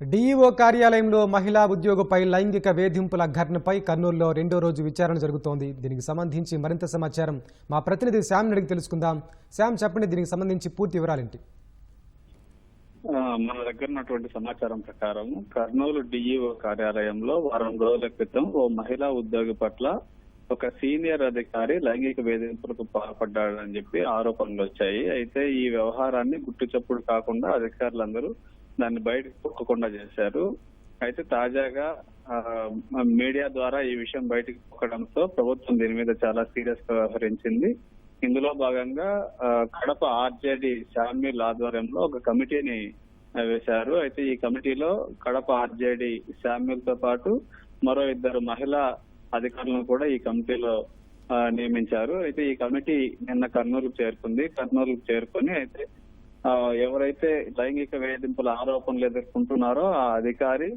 DEO కార్యాలయంలో మహిళా ఉద్యోగపై లైంగిక వేధింపుల ఘటనపై కర్నూలులో రెండో రోజు విచారణ జరుగుతోంది. దీనికి సంబంధించి మరింత సమాచారం మా ప్రతినిధి శ్యామ్ అడిగి తెలుసుకుందాం. శ్యామ్ చెప్పండి దీనికి సంబంధించి పూర్తి వివరాలేంటి మన దగ్గర ఉన్నటువంటి సమాచారం ప్రకారం కర్నూలు డిఈఓ కార్యాలయంలో వారం రోజుల క్రితం ఓ మహిళా ఉద్యోగి పట్ల ఒక సీనియర్ అధికారి లైంగిక వేధింపులకు పాల్పడ్డాడని చెప్పి ఆరోపణలు వచ్చాయి. అయితే ఈ వ్యవహారాన్ని గుట్టు చప్పుడు కాకుండా అధికారులందరూ దాన్ని బయటకు పొక్కకుండా చేశారు. అయితే తాజాగా మీడియా ద్వారా ఈ విషయం బయటకు పొక్కడంతో ప్రభుత్వం దీని మీద చాలా సీరియస్గా వ్యవహరించింది. ఇందులో భాగంగా కడప ఆర్జేడి శామ్యుల్ ఆధ్వర్యంలో ఒక కమిటీని వేశారు. అయితే ఈ కమిటీలో కడప ఆర్జేడి శామ్యుల్తో పాటు మరో ఇద్దరు మహిళా అధికారులను కూడా ఈ కమిటీలో నియమించారు. అయితే ఈ కమిటీ నిన్న కర్నూలు చేరుకుంది. కర్నూలు చేరుకొని అయితే ఎవరైతే లైంగిక వేధింపుల ఆరోపణలు ఎదుర్కొంటున్నారో ఆ అధికారి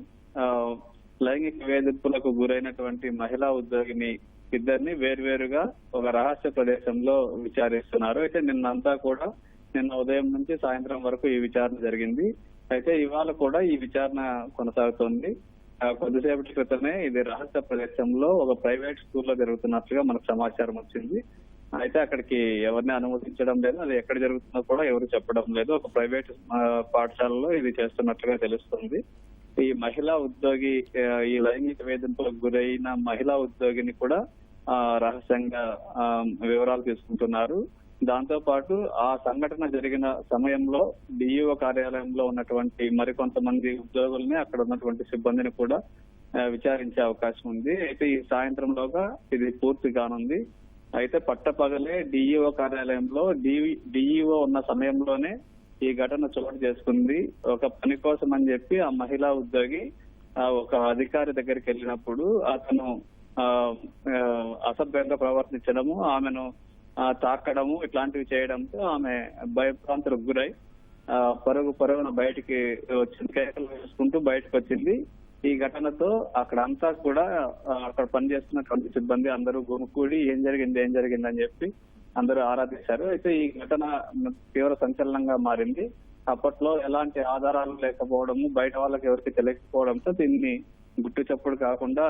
లైంగిక వేధింపులకు గురైనటువంటి మహిళా ఉద్యోగిని ఇద్దరిని వేర్వేరుగా ఒక రహస్య ప్రదేశంలో విచారిస్తున్నారు. అయితే నిన్నంతా కూడా నిన్న ఉదయం నుంచి సాయంత్రం వరకు ఈ విచారణ జరిగింది. అయితే ఇవాళ కూడా ఈ విచారణ కొనసాగుతోంది. కొద్దిసేపటి క్రితమే ఇది రహస్య ప్రదేశంలో ఒక ప్రైవేట్ స్కూల్లో జరుగుతున్నట్లుగా మనకు సమాచారం వచ్చింది. అయితే అక్కడికి ఎవరిని అనుమతించడం లేదు. అది ఎక్కడ జరుగుతుందో కూడా ఎవరు చెప్పడం లేదు. ఒక ప్రైవేట్ పాఠశాలలో ఇది చేస్తున్నట్లుగా తెలుస్తుంది. ఈ మహిళా ఉద్యోగి ఈ లైంగిక వేధింపులకు గురైన మహిళా ఉద్యోగిని కూడా రహస్యంగా వివరాలు తీసుకుంటున్నారు. దాంతో పాటు ఆ సంఘటన జరిగిన సమయంలో డిఈఓ కార్యాలయంలో ఉన్నటువంటి మరికొంతమంది ఉద్యోగుల్ని అక్కడ ఉన్నటువంటి సిబ్బందిని కూడా విచారించే అవకాశం ఉంది. అయితే ఈ సాయంత్రంలోగా ఇది పూర్తి కానుంది. అయితే పట్టపగలే డిఈఓ కార్యాలయంలో డిఈఓ ఉన్న సమయంలోనే ఈ ఘటన చోటు చేసుకుంది. ఒక పని కోసం అని చెప్పి ఆ మహిళా ఉద్యోగి ఒక అధికారి దగ్గరికి వెళ్ళినప్పుడు అతను అసభ్యంగా ప్రవర్తించడము ఆమెను తాకడము ఇట్లాంటివి చేయడంతో ఆమె భయభ్రాంతులకు గురై ఆ, పరుగు పరుగున బయటికి వచ్చింది కేకలు వేసుకుంటూ బయటకు వచ్చింది ఈ ఘటనతో అక్కడ అంతా కూడా అక్కడ పనిచేస్తున్నటువంటి సిబ్బంది అందరూ గుమికూడి ఏం జరిగింది ఏం జరిగింది అని చెప్పి అందరూ ఆరాధించారు అయితే ఈ ఘటన తీవ్ర సంచలనంగా మారింది. అప్పట్లో ఎలాంటి ఆధారాలు లేకపోవడము బయట వాళ్ళకి ఎవరికి తెలియకపోవడంతో దీన్ని గుట్టు చప్పుడు కాకుండా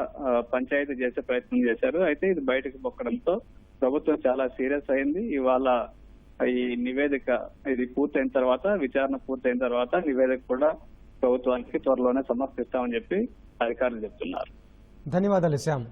పంచాయతీ చేసే ప్రయత్నం చేశారు. అయితే ఇది బయటకు పొక్కడంతో ప్రభుత్వం చాలా సీరియస్ అయింది. ఇవాళ ఈ నివేదిక ఇది పూర్తయిన తర్వాత విచారణ పూర్తయిన తర్వాత నివేదిక కూడా ప్రభుత్వానికి త్వరలోనే సమర్పిస్తామని చెప్పి అధికారులు చెప్తున్నారు. ధన్యవాదాలు శ్యామ్.